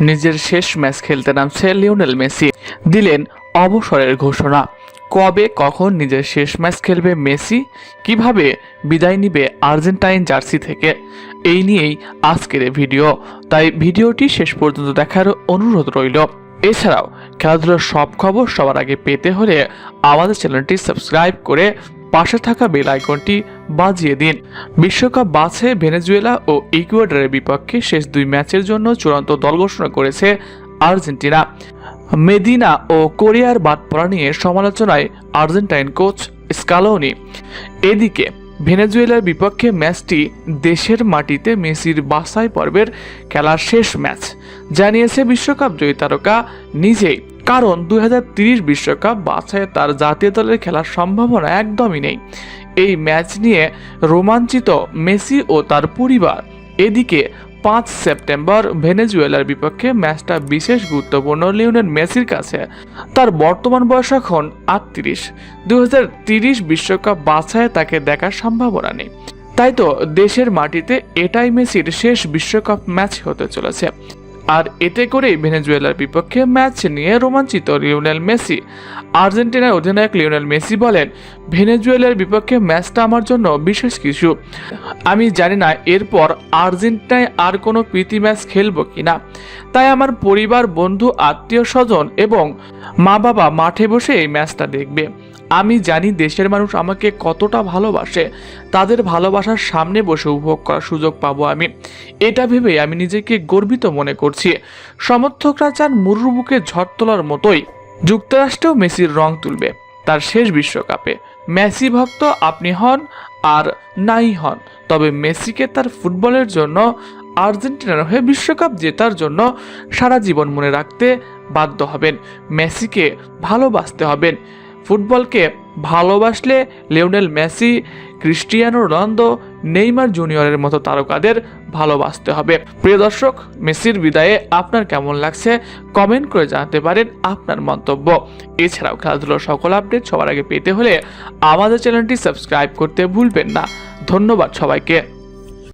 নিজের শেষ ম্যাচ খেলতে নামছে লিওনেল মেসি। দিলেন অবসরের ঘোষণা। কবে কখন নিজের শেষ ম্যাচ খেলবে মেসি? কীভাবে বিদায় নিবে আর্জেন্টাইন জার্সি থেকে? এই নিয়েই আজকের ভিডিও। তাই ভিডিওটি শেষ পর্যন্ত দেখার অনুরোধ রইল। এছাড়াও খেলাধুলার সব খবর সবার আগে পেতে হলে আমাদের চ্যানেলটি সাবস্ক্রাইব করে পাশে থাকা বেল আইকনটি বাজিয়ে দিন। বিশ্বকাপ বাছে ভেনেজুয়েলা ও ইকুয়েডরের বিপক্ষে শেষ দুই ম্যাচের জন্য চূড়ান্ত দল ঘোষণা করেছে আর্জেন্টিনা। মেদিনা ও কোরিয়ার বাদ পড়া নিয়ে সমালোচনায় আর্জেন্টাইন কোচ স্কালোনি। এদিকে, ভেনেজুয়েলার বিপক্ষে ম্যাচটি দেশের মাটিতে মেসির বাসাই পর্বের খেলার শেষ ম্যাচ। জানিয়েছে বিশ্বকাপ জয়ী তারকা নিজেই। কারণ দুই বিশ্বকাপ বাছাইয়ে তার জাতীয় দলের খেলার সম্ভাবনা একদমই নেই। এই ম্যাচ নিয়ে রোমাঞ্চিত মেসি ও তার পরিবার। এদিকে পাঁচ সেপ্টেম্বর ভেনেজুয়েলার বিপক্ষে ম্যাচটা বিশেষ গুরুত্বপূর্ণ লিওনেল মেসির কাছে। তার বর্তমান বয়স এখন আটত্রিশ। দু বিশ্বকাপ বাছাইয়ে তাকে দেখার সম্ভাবনা নেই। তাই তো দেশের মাটিতে এটাই মেসির শেষ বিশ্বকাপ ম্যাচ হতে চলেছে। আর এতে করেই ভেনেজুয়েলার বিপক্ষে ম্যাচ নিয়ে রোমাঞ্চিত লিওনেল মেসি। আর্জেন্টিনার অধিনায়ক লিওনেল মেসি বলেন, ভেনেজুয়েলার বিপক্ষে ম্যাচটা আমার জন্য বিশেষ কিছু। আমি জানি না এরপর আর্জেন্টিনায় আর কোনো প্রীতি ম্যাচ খেলব কিনা তাই আমার পরিবার, বন্ধু আত্মীয় স্বজন এবং মা বাবা মাঠে বসে এই ম্যাচটা দেখবে। আমি জানি দেশের মানুষ আমাকে কতটা ভালোবাসে। তাদের ভালোবাসার সামনে বসে উপভোগ করার সুযোগ পাবো আমি। এটা ভেবে আমি নিজেকে গর্বিত মনে করছি। সমর্থকরা চান মুরুর বুকে ঝড় তোলার মতোই। যুক্তরাষ্ট্রেও মেসির রং তুলবে, তার শেষ বিশ্বকাপে। মেসি ভক্ত আপনি হন আর নাই হন, তবে মেসিকে তার ফুটবলের জন্য, আর্জেন্টিনার হয়ে বিশ্বকাপ জেতার জন্য সারা জীবন মনে রাখতে বাধ্য হবেন। মেসিকে ভালোবাসতে হবেন। ফুটবলকে ভালোবাসলে Lionel Messi, Cristiano Ronaldo, Neymar জুনিয়রের মতো তারকাদের ভালোবাসতে হবে। প্রিয় দর্শক, মেসির বিদায়ে আপনার কেমন লাগছে কমেন্ট করে জানাতে পারেন আপনার মন্তব্য। এছাড়াও খেলাধুলার সকল আপডেট সবার আগে পেতে হলে আমাদের চ্যানেলটি সাবস্ক্রাইব করতে ভুলবেন না। ধন্যবাদ সবাইকে।